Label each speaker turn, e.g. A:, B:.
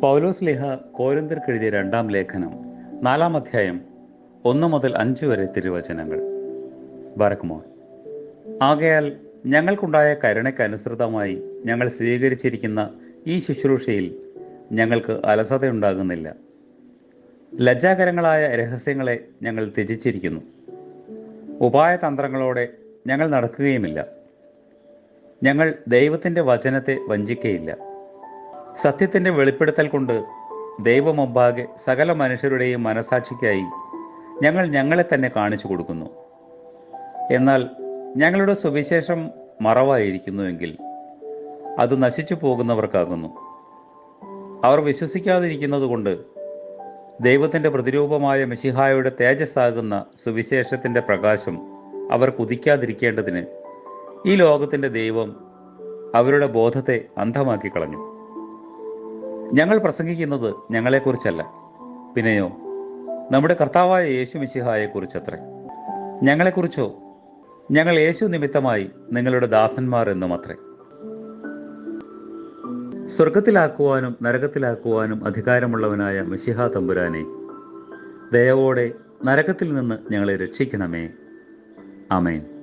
A: പൗലോസ് ലേഹ കോരന്തർക്കെഴുതിയ രണ്ടാം ലേഖനം നാലാം അധ്യായം ഒന്ന് മുതൽ അഞ്ച് വരെ തിരുവചനങ്ങൾ. ബറക്കുമോൻ ആകയാൽ ഞങ്ങൾക്കുണ്ടായ കരുണയ്ക്കനുസൃതമായി ഞങ്ങൾ സ്വീകരിച്ചിരിക്കുന്ന ഈ ശുശ്രൂഷയിൽ ഞങ്ങൾക്ക് അലസതയുണ്ടാകുന്നില്ല. ലജ്ജാകരങ്ങളായ രഹസ്യങ്ങളെ ഞങ്ങൾ ത്യജിച്ചിരിക്കുന്നു. ഉപായതന്ത്രങ്ങളോടെ ഞങ്ങൾ നടക്കുകയുമില്ല. ഞങ്ങൾ ദൈവത്തിന്റെ വചനത്തെ വഞ്ചിക്കയില്ല. സത്യത്തിന്റെ വെളിപ്പെടുത്തൽ കൊണ്ട് ദൈവമൊമ്പാകെ സകല മനുഷ്യരുടെയും മനസാക്ഷിക്കായി ഞങ്ങൾ ഞങ്ങളെ തന്നെ കാണിച്ചു കൊടുക്കുന്നു. എന്നാൽ ഞങ്ങളുടെ സുവിശേഷം മറവായിരിക്കുന്നുവെങ്കിൽ അത് നശിച്ചു പോകുന്നവർക്കാകുന്നു. അവർ വിശ്വസിക്കാതിരിക്കുന്നത് കൊണ്ട് ദൈവത്തിന്റെ പ്രതിരൂപമായ മിശിഹായുടെ തേജസ്സാകുന്ന സുവിശേഷത്തിന്റെ പ്രകാശം അവർ കുതിക്കാതിരിക്കേണ്ടതിന് ഈ ലോകത്തിന്റെ ദൈവം അവരുടെ ബോധത്തെ അന്ധമാക്കി കളഞ്ഞു ഞങ്ങൾ പ്രസംഗിക്കുന്നത് ഞങ്ങളെക്കുറിച്ചല്ല. പിന്നെയോ നമ്മുടെ കർത്താവായ യേശു മിശിഹായെക്കുറിച്ചത്രേ. ഞങ്ങളെക്കുറിച്ചോ? ഞങ്ങൾ യേശു നിമിത്തമായി നിങ്ങളുടെ ദാസന്മാർ എന്നും അത്രേ സ്വർഗത്തിലാക്കുവാനും നരകത്തിലാക്കുവാനും അധികാരമുള്ളവനായ മിശിഹ തമ്പുരാനെ ദയവോടെ നരകത്തിൽ നിന്ന് ഞങ്ങളെ രക്ഷിക്കണമേ. ആമേൻ.